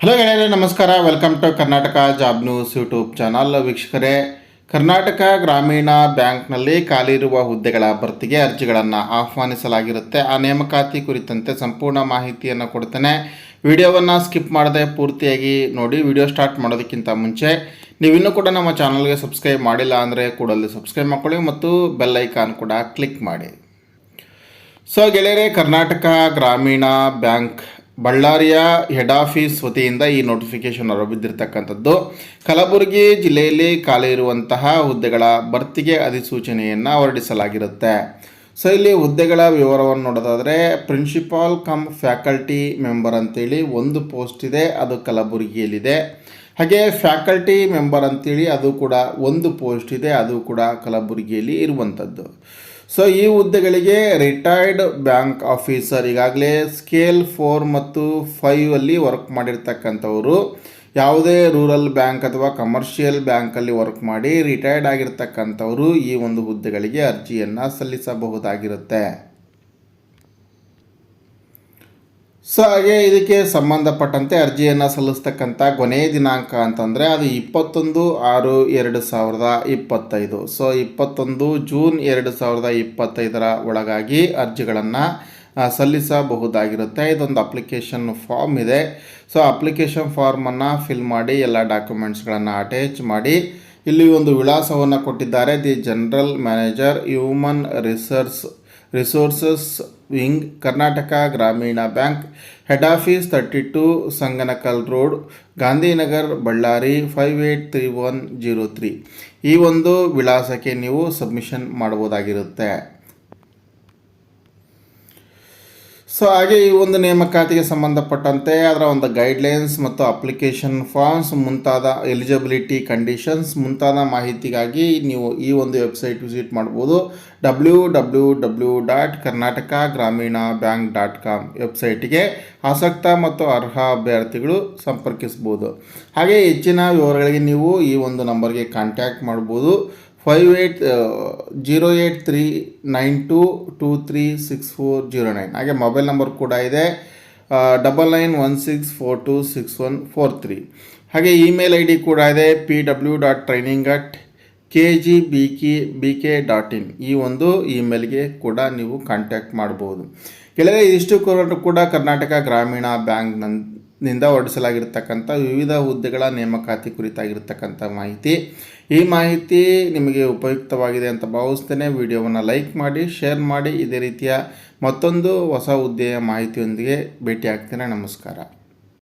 Hello ಗೆಳೆಯರೇ, ನಮಸ್ಕಾರ. Welcome to Karnataka job news YouTube channel ವೀಕ್ಷಕರೇ, ಕರ್ನಾಟಕ ಗ್ರಾಮೀಣ ಬ್ಯಾಂಕ್ನಲ್ಲಿ ಖಾಲಿ ಇರುವ ಹುದ್ದೆಗಳ ಭರ್ತಿಗೆ ಅರ್ಜಿಗಳನ್ನು ಆಹ್ವಾನಿಸಲಾಗಿರುತ್ತೆ. ಆ ನೇಮಕಾತಿ ಕುರಿತಂತೆ ಸಂಪೂರ್ಣ ಮಾಹಿತಿಯನ್ನು ಕೊಡ್ತೇನೆ. ವಿಡಿಯೋವನ್ನು ಸ್ಕಿಪ್ ಮಾಡದೆ ಪೂರ್ತಿಯಾಗಿ ನೋಡಿ, ವಿಡಿಯೋ ಸ್ಟಾರ್ಟ್ ಮಾಡೋದಕ್ಕಿಂತ ಮುಂಚೆ ನೀವಿನ್ನೂ ಕೂಡ ನಮ್ಮ ಚಾನಲ್ಗೆ ಸಬ್ಸ್ಕ್ರೈಬ್ ಮಾಡಿಲ್ಲ ಅಂದರೆ ಕೂಡಲೇ ಸಬ್ಸ್ಕ್ರೈಬ್ ಮಾಡ್ಕೊಳ್ಳಿ ಮತ್ತು ಬೆಲ್ ಐಕಾನ್ ಕೂಡ ಕ್ಲಿಕ್ ಮಾಡಿ. ಸೊ ಗೆಳೆಯರೆ, ಕರ್ನಾಟಕ ಗ್ರಾಮೀಣ ಬ್ಯಾಂಕ್ ಬಳ್ಳಾರಿಯ ಹೆಡ್ ಆಫೀಸ್ ವತಿಯಿಂದ ಈ ನೋಟಿಫಿಕೇಶನ್ ಹೊರಬಿದ್ದಿರತಕ್ಕಂಥದ್ದು. ಕಲಬುರಗಿ ಜಿಲ್ಲೆಯಲ್ಲಿ ಖಾಲಿ ಇರುವಂತಹ ಹುದ್ದೆಗಳ ಭರ್ತಿಗೆ ಅಧಿಸೂಚನೆಯನ್ನು ಹೊರಡಿಸಲಾಗಿರುತ್ತೆ. ಸೊ ಇಲ್ಲಿ ಹುದ್ದೆಗಳ ವಿವರವನ್ನು ನೋಡೋದಾದರೆ ಪ್ರಿನ್ಸಿಪಾಲ್ ಕಮ್ ಫ್ಯಾಕಲ್ಟಿ ಮೆಂಬರ್ ಅಂತೇಳಿ ಒಂದು ಪೋಸ್ಟ್ ಇದೆ, ಅದು ಕಲಬುರಗಿಯಲ್ಲಿದೆ. ಹಾಗೆ ಫ್ಯಾಕಲ್ಟಿ ಮೆಂಬರ್ ಅಂತೇಳಿ ಅದು ಕೂಡ ಒಂದು ಪೋಸ್ಟ್ ಇದೆ, ಅದು ಕೂಡ ಕಲಬುರಗಿಯಲ್ಲಿ ಇರುವಂಥದ್ದು. ಸೊ ಈ ಹುದ್ದೆಗಳಿಗೆ ರಿಟೈರ್ಡ್ ಬ್ಯಾಂಕ್ ಆಫೀಸರ್ ಈಗಾಗಲೇ ಸ್ಕೇಲ್ ಫೋರ್ ಮತ್ತು ಫೈವ್ ಅಲ್ಲಿ ವರ್ಕ್ ಮಾಡಿರ್ತಕ್ಕಂಥವರು. ಯಾವುದೇ ರೂರಲ್ ಬ್ಯಾಂಕ್ ಅಥವಾ ಕಮರ್ಷಿಯಲ್ ಬ್ಯಾಂಕಲ್ಲಿ ವರ್ಕ್ ಮಾಡಿ ರಿಟೈರ್ಡ್ ಆಗಿರ್ತಕ್ಕಂಥವರು ಈ ಒಂದು ಹುದ್ದೆಗಳಿಗೆ ಅರ್ಜಿಯನ್ನು ಸಲ್ಲಿಸಬಹುದಾಗಿರುತ್ತೆ. ಸೊ ಹಾಗೆ ಇದಕ್ಕೆ ಸಂಬಂಧಪಟ್ಟಂತೆ ಅರ್ಜಿಯನ್ನು ಸಲ್ಲಿಸ್ತಕ್ಕಂಥ ಕೊನೆಯ ದಿನಾಂಕ ಅಂತಂದರೆ ಅದು ಇಪ್ಪತ್ತೊಂದು ಆರು ಎರಡು ಸಾವಿರದ ಇಪ್ಪತ್ತೈದು. ಸೊ ಇಪ್ಪತ್ತೊಂದು ಜೂನ್ ಎರಡು ಸಾವಿರದ ಇಪ್ಪತ್ತೈದರ ಒಳಗಾಗಿ ಅರ್ಜಿಗಳನ್ನು ಸಲ್ಲಿಸಬಹುದಾಗಿರುತ್ತೆ. ಇದೊಂದು ಅಪ್ಲಿಕೇಶನ್ ಫಾರ್ಮ್ ಇದೆ. ಸೊ ಅಪ್ಲಿಕೇಶನ್ ಫಾರ್ಮನ್ನು ಫಿಲ್ ಮಾಡಿ ಎಲ್ಲ ಡಾಕ್ಯುಮೆಂಟ್ಸ್ಗಳನ್ನು ಅಟ್ಯಾಚ್ ಮಾಡಿ, ಇಲ್ಲಿ ಒಂದು ವಿಳಾಸವನ್ನು ಕೊಟ್ಟಿದ್ದಾರೆ. The general manager human research resources wing, Karnataka Grameena bank, head office thirty two Sanganakal road, Gandhinagar Ballari five eight three one zero three. ಈ ಒಂದು ವಿಳಾಸಕ್ಕೆ ನೀವು ಸಬ್ಮಿಷನ್ ಮಾಡ್ಬೋದಾಗಿರುತ್ತೆ. ಸೊ ಹಾಗೆ ಈ ಒಂದು ನೇಮಕಾತಿಗೆ ಸಂಬಂಧಪಟ್ಟಂತೆ ಅದರ ಒಂದು ಗೈಡ್ಲೈನ್ಸ್ ಮತ್ತು ಅಪ್ಲಿಕೇಶನ್ ಫಾರ್ಮ್ಸ್ ಮುಂತಾದ ಎಲಿಜಿಬಿಲಿಟಿ ಕಂಡೀಷನ್ಸ್ ಮುಂತಾದ ಮಾಹಿತಿಗಾಗಿ ನೀವು ಈ ಒಂದು ವೆಬ್ಸೈಟ್ ವಿಸಿಟ್ ಮಾಡ್ಬೋದು. W W W dot Karnataka Grameena bank dot com ವೆಬ್ಸೈಟಿಗೆ ಆಸಕ್ತ ಮತ್ತು ಅರ್ಹ ಅಭ್ಯರ್ಥಿಗಳು ಸಂಪರ್ಕಿಸ್ಬೋದು. ಹಾಗೆ ಹೆಚ್ಚಿನ ವಿವರಗಳಿಗೆ ನೀವು ಈ ಒಂದು ನಂಬರ್ಗೆ ಕಾಂಟ್ಯಾಕ್ಟ್ ಮಾಡ್ಬೋದು. Five eight zero eight three nine two two three six four zero nine ಹಾಗೆ ಮೊಬೈಲ್ ನಂಬರ್ ಕೂಡ ಇದೆ double nine one six four two six one four three ಹಾಗೆ ಇಮೇಲ್ ಐ ಡಿ ಕೂಡ ಇದೆ P W dot training at K G B K B K dot in ಈ ಒಂದು ಇಮೇಲ್ಗೆ ಕೂಡ ನೀವು ಕಾಂಟ್ಯಾಕ್ಟ್ ಮಾಡ್ಬೋದು. ಕೆಳಗೆ ಇಷ್ಟು ಕೂಡ ಕರ್ನಾಟಕ ಗ್ರಾಮೀಣ ಬ್ಯಾಂಕ್ನ ನಿಂದ ಹೊರಡಿಸಲಾಗಿರ್ತಕ್ಕಂಥ ವಿವಿಧ ಹುದ್ದೆಗಳ ನೇಮಕಾತಿ ಕುರಿತಾಗಿರ್ತಕ್ಕಂಥ ಮಾಹಿತಿ. ಈ ಮಾಹಿತಿ ನಿಮಗೆ ಉಪಯುಕ್ತವಾಗಿದೆ ಅಂತ ಭಾವಿಸ್ತೇನೆ. ವಿಡಿಯೋವನ್ನು ಲೈಕ್ ಮಾಡಿ, ಶೇರ್ ಮಾಡಿ. ಇದೇ ರೀತಿಯ ಮತ್ತೊಂದು ಹೊಸ ಹುದ್ದೆಯ ಮಾಹಿತಿಯೊಂದಿಗೆ ಭೇಟಿಯಾಗ್ತೇನೆ. ನಮಸ್ಕಾರ.